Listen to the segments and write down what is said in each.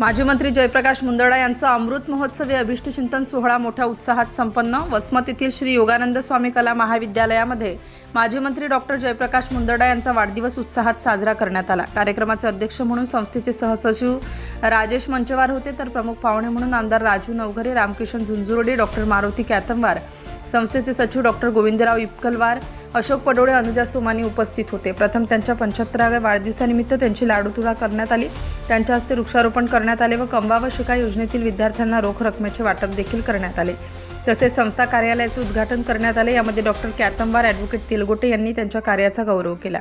माजी मंत्री जयप्रकाश मुंदडा यांचा अमृत महोत्सवी अभिष्टचिंतन सोहळा मोठ्या उत्साहात संपन्न. वसमत येथील श्री योगानंद स्वामी कला महाविद्यालयामध्ये माजी मंत्री डॉक्टर जयप्रकाश मुंदडा यांचा वाढदिवस उत्साहात साजरा करण्यात आला. कार्यक्रमाचे अध्यक्ष म्हणून संस्थेचे सहसचिव राजेश मंचवार होते तर प्रमुख पाहुणे म्हणून आमदार राजू नवघरे रामकिशन झुंझुर्डे डॉक्टर मारुती कॅथमवार संस्थेचे सचिव डॉक्टर गोविंदराव इपकलवार अशोक पडोळे अनुजा सोमानी उपस्थित होते. प्रथम त्यांच्या पंच्याहत्तराव्या वाढदिवसानिमित्त त्यांची लाडू तुळा करण्यात आली. त्यांच्या हस्ते वृक्षारोपण करण्यात आले व कंबा व शिका योजनेतील विद्यार्थ्यांना रोख रकमेचे वाटप देखील करण्यात आले. तसेच संस्था कार्यालयाचे उद्घाटन करण्यात आले. यामध्ये डॉक्टर कॅतंबार ॲडव्होकेट तिलगोटे यांनी त्यांच्या कार्याचा गौरव केला.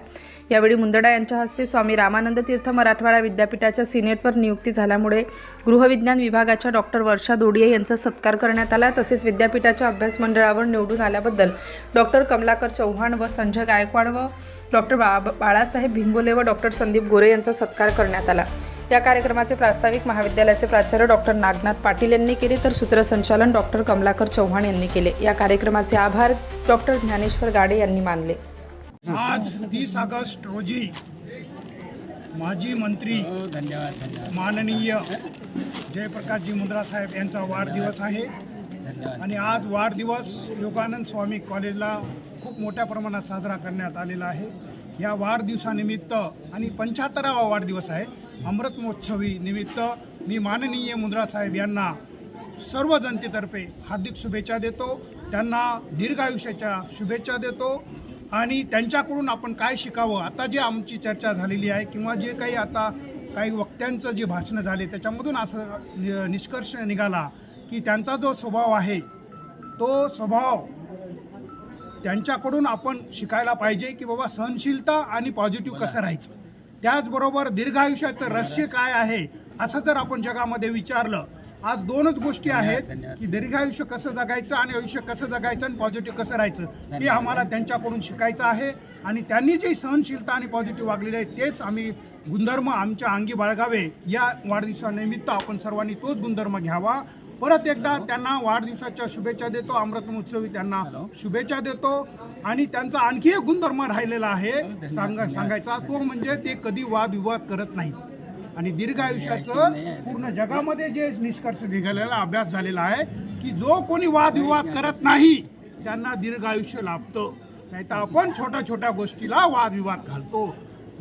यावेळी मुंदडा यांच्या हस्ते स्वामी रामानंद तीर्थ मराठवाडा विद्यापीठाच्या सिनेटवर नियुक्ती झाल्यामुळे गृहविज्ञान विभागाच्या डॉक्टर वर्षा दोडिये यांचा सत्कार करण्यात आला. तसेच विद्यापीठाच्या अभ्यास मंडळावर निवडून आल्याबद्दल डॉक्टर कमलाकर चव्हाण व संजय गायकवाड व डॉक्टर बा बाळासाहेब भिंगोले व डॉक्टर संदीप गोरे यांचा सत्कार करण्यात आला. या कार्यक्रमाचे प्रास्ताविक महाविद्यालयाचे प्राचार्य डॉक्टर नागनाथ पाटील यांनी केले तर सूत्रसंचालन डॉक्टर कमलाकर चव्हाण यांनी केले. या कार्यक्रमाचे आभार डॉक्टर ज्ञानेश्वर गाडे यांनी मानले. आज तीस ऑगस्ट रोजी माजी मंत्री धन्यवाद जयप्रकाश माननीय जयप्रकाशजी मुंद्रा साहेब यांचा वाढदिवस आहे. आणि आज वाढदिवस योगानंद स्वामी कॉलेजला खूप मोठ्या प्रमाणात साजरा करण्यात आलेला आहे. या वाढदिवसानिमित्त आणि पंच्याहत्तरावा वाढदिवस आहे. अमृत महोत्सवी निमित्त मी माननीय मुद्रासाहेब यांना सर्व जनतेतर्फे हार्दिक शुभेच्छा देतो. त्यांना दीर्घ आयुष्याच्या शुभेच्छा देतो. आणि त्यांच्याकडून आपण काय शिकावं? आता जे आमची चर्चा झालेली आहे किंवा जे काही आता काही वक्त्यांचं जे भाषणं झाले त्याच्यामधून असं नि- निष्कर्ष निघाला की त्यांचा जो स्वभाव आहे तो स्वभाव त्यांच्याकडून आपण शिकायला पाहिजे की बाबा सहनशीलता आणि पॉझिटिव्ह कसं राहायचं. त्याचबरोबर दीर्घ आयुष्याचं रहस्य काय आहे असं जर आपण जगामध्ये विचारलं आज दोनच गोष्टी आहेत की दीर्घ आयुष्य कसं जगायचं आणि आयुष्य कसं जगायचं आणि पॉझिटिव्ह कसं राहायचं ते आम्हाला त्यांच्याकडून शिकायचं आहे आणि त्यांनी जे सहनशीलता आणि पॉझिटिव्ह वागलेले आहे तेच आम्ही गुणधर्म आमच्या अंगी बाळगावे. या वाढदिवसानिमित्त आपण सर्वांनी तोच गुणधर्म घ्यावा. परत एकदा त्यांना वाढदिवसाच्या शुभेच्छा देतो अमृत महोत्सवी त्यांना शुभेच्छा देतो. आणि त्यांचा आणखी एक गुणधर्म राहिलेला आहे सांगा सांगायचा तो म्हणजे ते कधी वादविवाद करत नाहीत. आणि दीर्घ आयुष्याचं पूर्ण जगामध्ये जे निष्कर्ष निघालेला अभ्यास झालेला आहे की जो कोणी वादविवाद करत नाही त्यांना दीर्घ आयुष्य लाभतं. नाही तर आपण छोट्या छोट्या गोष्टीला वादविवाद घालतो.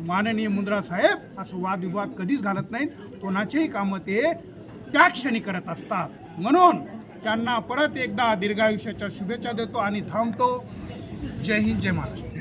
माननीय मुंद्रा साहेब असं वादविवाद कधीच घालत नाहीत. कोणाचेही कामं ते त्या क्षणी करत असतात. म्हणून त्यांना परत एकदा दीर्घायुष्याच्या शुभेच्छा देतो आणि थांबतो. जय हिंद जय महाराष्ट्र.